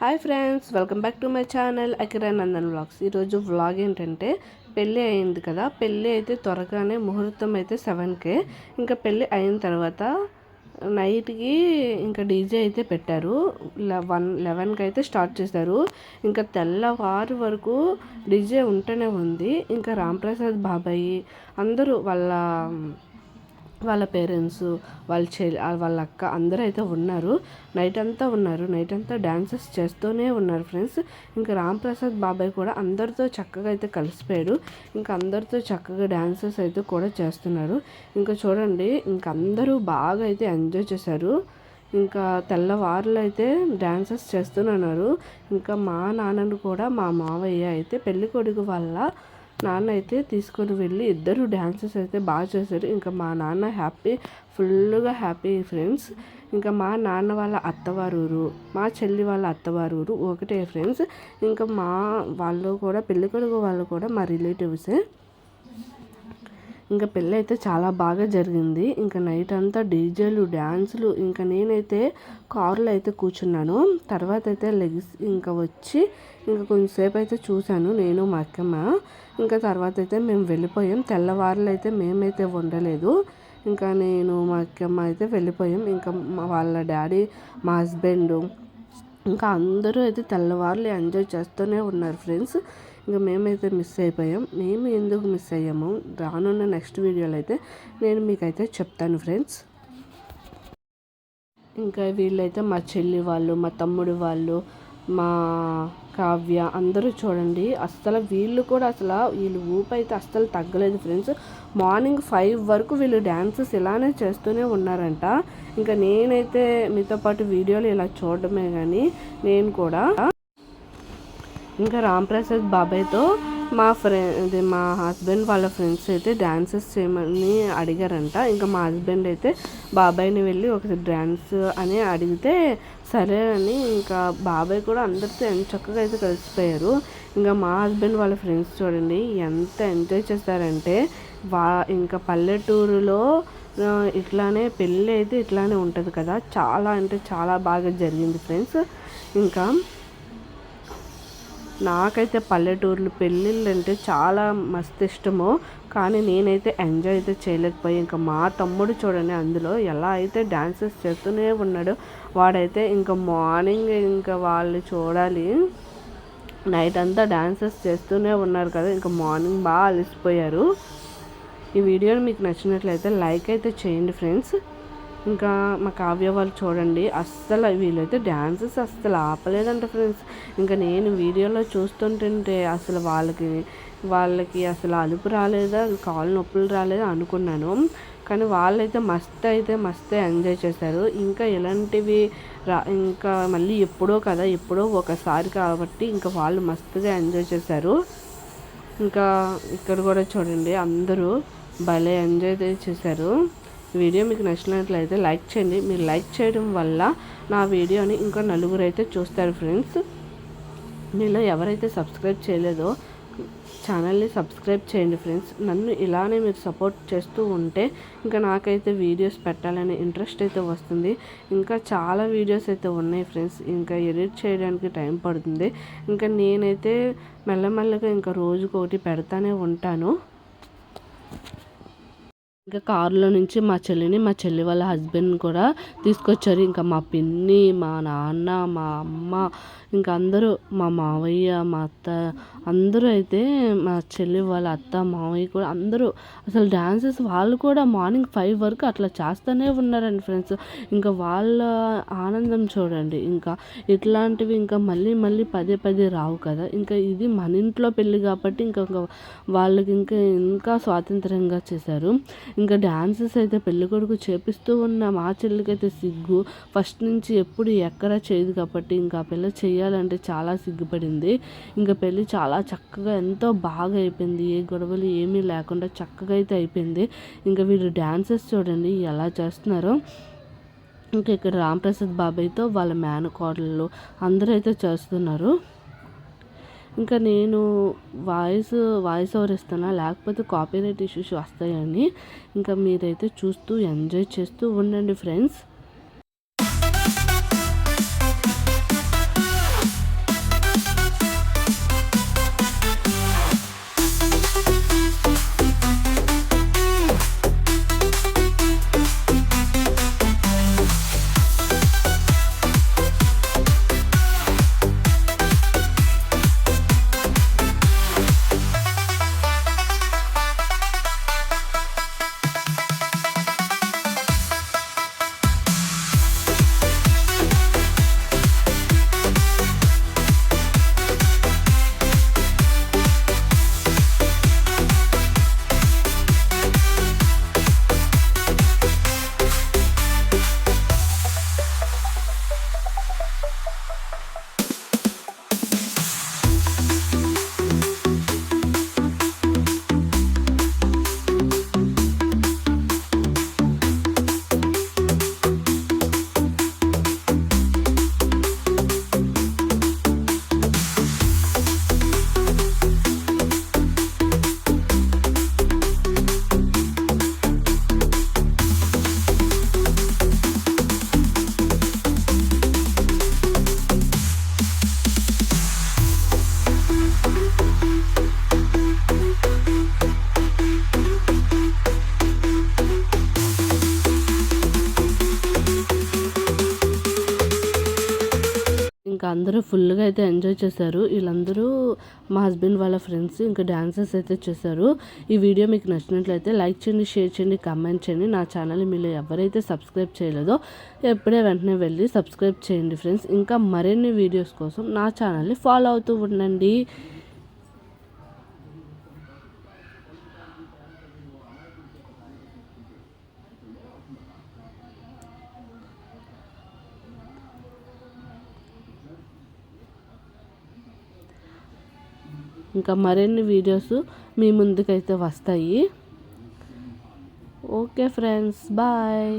Hi friends welcome back to my channel Akira Nandan vlogs. ఈరోజు vlog ఏంటంటే పెళ్ళి అయింది కదా పెళ్ళి అయితే త్వరగానే ముహూర్తం అయితే సెవెన్కే ఇంకా పెళ్ళి అయిన తర్వాత నైట్కి ఇంకా డీజే అయితే పెట్టారు. వన్ లెవెన్కి అయితే స్టార్ట్ చేశారు. ఇంకా తెల్లవారు వరకు డీజే ఉంటూనే ఉంది. ఇంకా రాంప్రసాద్ బాబాయి అందరూ వాళ్ళ వాళ్ళ పేరెంట్స్ వాళ్ళ చెల్లి వాళ్ళ అక్క అందరూ అయితే ఉన్నారు. నైట్ అంతా ఉన్నారు. నైట్ అంతా డ్యాన్సెస్ చేస్తూనే ఉన్నారు ఫ్రెండ్స్ ఇంకా రాంప్రసాద్ బాబాయ్ కూడా అందరితో చక్కగా అయితే కలిసిపోయాడు. ఇంకా అందరితో చక్కగా డ్యాన్సెస్ అయితే కూడా చేస్తున్నారు. ఇంకా చూడండి ఇంకా అందరూ బాగా అయితే ఎంజాయ్ చేశారు. ఇంకా తెల్లవారులు అయితే డ్యాన్సెస్ చేస్తున్నారు ఇంకా మా నాన్నను కూడా మా మావయ్య అయితే పెళ్ళికొడుకు వల్ల నాన్న అయితే తీసుకొని వెళ్ళి ఇద్దరు డ్యాన్సెస్ అయితే బాగా చేశారు. ఇంకా మా నాన్న హ్యాపీ ఫుల్గా హ్యాపీ ఫ్రెండ్స్. ఇంకా మా నాన్న వాళ్ళ అత్తవారు ఊరు మా చెల్లి వాళ్ళ అత్తవారు ఊరు ఒకటే ఫ్రెండ్స్. ఇంకా మా వాళ్ళు కూడా పెళ్ళికొడుకు వాళ్ళు కూడా మా రిలేటివ్సే. ఇంకా పెళ్ళి అయితే చాలా బాగా జరిగింది. ఇంకా నైట్ అంతా డీజేలు డ్యాన్సులు ఇంకా నేనైతే కారులో అయితే కూర్చున్నాను. తర్వాత అయితే లెగ్స్ ఇంకా వచ్చి ఇంకా కొంచెంసేపు అయితే చూశాను నేను మా అక్కమ్మ. ఇంకా తర్వాత అయితే మేము వెళ్ళిపోయాం. తెల్లవారులు అయితే మేమైతే ఉండలేదు ఇంకా నేను మా అక్కమ్మ అయితే వెళ్ళిపోయాం. ఇంకా వాళ్ళ డాడీ మా హస్బెండ్ ఇంకా అందరూ అయితే తెల్లవారులు ఎంజాయ్ చేస్తూనే ఉన్నారు ఫ్రెండ్స్. ఇంకా మేమైతే మిస్ అయిపోయాం. మేము ఎందుకు మిస్ అయ్యాము రానున్న నెక్స్ట్ వీడియోలో అయితే నేను మీకైతే చెప్తాను ఫ్రెండ్స్ ఇంకా వీళ్ళైతే మా చెల్లి వాళ్ళు మా తమ్ముడు వాళ్ళు మా కావ్య అందరూ చూడండి. అస్సలు వీళ్ళు కూడా అసలు వీళ్ళు ఊపు అయితే అస్సలు తగ్గలేదు ఫ్రెండ్స్ మార్నింగ్ ఫైవ్ వరకు వీళ్ళు డ్యాన్సెస్ ఇలానే చేస్తూనే ఉన్నారంట. ఇంకా నేనైతే మీతో పాటు వీడియోలు ఇలా చూడడమే కానీ నేను కూడా ఇంకా రాంప్రసాద్ బాబాయ్తో మా ఫ్రెండ్ మా హస్బెండ్ వాళ్ళ ఫ్రెండ్స్ అయితే డ్యాన్సెస్ చేయమని అడిగారంట. ఇంకా మా హస్బెండ్ అయితే బాబాయ్ని వెళ్ళి ఒకసారి డ్యాన్స్ అని అడిగితే సరే అని ఇంకా బాబాయ్ కూడా అందరితో ఎంత చక్కగా అయితే కలిసిపోయారు. ఇంకా మా హస్బెండ్ వాళ్ళ ఫ్రెండ్స్ చూడండి ఎంత ఎంజాయ్ చేస్తారంటే వా ఇంకా పల్లెటూరులో ఇట్లానే పెళ్ళి అయితే ఇట్లానే ఉంటుంది కదా. చాలా అంటే చాలా బాగా జరిగింది ఫ్రెండ్స్. ఇంకా నాకైతే పల్లెటూర్లు పెళ్ళిళ్ళు అంటే చాలా మస్తు ఇష్టము. కానీ నేనైతే ఎంజాయ్ అయితే చేయలేకపోయి ఇంకా మా తమ్ముడు చూడండి అందులో ఎలా అయితే డ్యాన్సెస్ చేస్తూనే ఉన్నాడు. వాడైతే ఇంకా మార్నింగ్ ఇంకా వాళ్ళు చూడాలి. నైట్ అంతా డ్యాన్సెస్ చేస్తూనే ఉన్నారు కదా ఇంకా మార్నింగ్ బాగా అలసిపోయారు. ఈ వీడియోని మీకు నచ్చినట్లయితే లైక్ అయితే చేయండి ఫ్రెండ్స్ ఇంకా మా కావ్య వాళ్ళు చూడండి అస్సలు వీళ్ళైతే డ్యాన్సెస్ అస్సలు ఆపలేదంట ఫ్రెండ్స్ ఇంకా నేను వీడియోలో చూస్తుంటుంటే అసలు వాళ్ళకి వాళ్ళకి అసలు అలుపు రాలేదా కాళ్ళు నొప్పులు రాలేదా అనుకున్నాను. కానీ వాళ్ళైతే మస్త్ అయితే మస్త్ ఎంజాయ్ చేశారు. ఇంకా ఇలాంటివి రా ఇంకా మళ్ళీ ఎప్పుడో కదా ఎప్పుడో ఒకసారి కాబట్టి ఇంకా వాళ్ళు మస్తుగా ఎంజాయ్ చేశారు. ఇంకా ఇక్కడ కూడా చూడండి అందరూ భలే ఎంజాయ్ చేశారు. వీడియో మీకు నచ్చినట్లయితే లైక్ చేయండి. మీరు లైక్ చేయడం వల్ల నా వీడియోని ఇంకా నలుగురు అయితే చూస్తారు ఫ్రెండ్స్. మీలో ఎవరైతే సబ్స్క్రైబ్ చేయలేదో ఛానల్ని సబ్స్క్రైబ్ చేయండి ఫ్రెండ్స్. నన్ను ఇలానే మీరు సపోర్ట్ చేస్తూ ఉంటే ఇంకా నాకైతే వీడియోస్ పెట్టాలనే ఇంట్రెస్ట్ అయితే వస్తుంది. ఇంకా చాలా వీడియోస్ అయితే ఉన్నాయి ఫ్రెండ్స్. ఇంకా ఎడిట్ చేయడానికి టైం పడుతుంది. ఇంకా నేనైతే మెల్లమెల్లగా ఇంకా రోజుకొకటి పెడతానే ఉంటాను. ఇంకా కారులో నుంచి మా చెల్లిని మా చెల్లి వాళ్ళ హస్బెండ్ కూడా తీసుకొచ్చారు. ఇంకా మా పిన్ని మా నాన్న మా అమ్మ ఇంకా అందరూ మా మావయ్య మా అత్త అందరూ అయితే మా చెల్లి వాళ్ళ అత్త మావయ్య కూడా అందరూ అసలు డ్యాన్సెస్ వాళ్ళు కూడా మార్నింగ్ ఫైవ్ వరకు అట్లా చేస్తూనే ఉన్నారండి ఫ్రెండ్స్. ఇంకా వాళ్ళ ఆనందం చూడండి. ఇంకా ఇట్లాంటివి ఇంకా మళ్ళీ మళ్ళీ పదే పదే రావు కదా. ఇంకా ఇది మన ఇంట్లో పెళ్ళి కాబట్టి ఇంకా వాళ్ళకి ఇంకా ఇంకా స్వాతంత్రంగా చేశారు. ఇంకా డ్యాన్సెస్ అయితే పెళ్ళికొడుకు చేపిస్తూ ఉన్న మా చెల్లికైతే సిగ్గు. ఫస్ట్ నుంచి ఎప్పుడు ఎక్కడ చేయదు కాబట్టి ఇంకా పిల్ల చేయాలంటే చాలా సిగ్గుపడింది. ఇంకా పెళ్ళి చాలా చక్కగా ఎంతో బాగా అయిపోయింది. ఏ గొడవలు ఏమీ లేకుండా చక్కగా అయితే అయిపోయింది. ఇంకా వీళ్ళు డ్యాన్సెస్ చూడండి ఎలా చేస్తున్నారో. ఇంకా ఇక్కడ రామప్రసాద్ బాబాయ్తో వాళ్ళ మేనకోడళ్ళు అందరూ అయితే చేస్తున్నారు. ఇంకా నేను వాయిస్ వాయిస్ ఓవర్ ఇస్తున్నా. లేకపోతే కాపీరైట్ ఇష్యూస్ వస్తాయని. ఇంకా మీరైతే చూస్తూ ఎంజాయ్ చేస్తూ ఉండండి ఫ్రెండ్స్. అందరూ ఫుల్గా అయితే ఎంజాయ్ చేశారు. వీళ్ళందరూ మా హస్బెండ్ వాళ్ళ ఫ్రెండ్స్ ఇంకా డాన్సెస్ అయితే చేశారు. ఈ వీడియో మీకు నచ్చినట్లయితే లైక్ చేయండి షేర్ చేయండి కమెంట్ చేయండి. నా ఛానల్ మీరు ఎవరైతే సబ్స్క్రైబ్ చేయలేదో ఎప్పుడే వెంటనే వెళ్ళి సబ్స్క్రైబ్ చేయండి ఫ్రెండ్స్. ఇంకా మరిన్ని వీడియోస్ కోసం నా ఛానల్ని ఫాలో అవుతూ ఉండండి. ఇంకా మరిన్ని వీడియోస్ మీ ముందుకైతే వస్తాయి. Okay friends bye.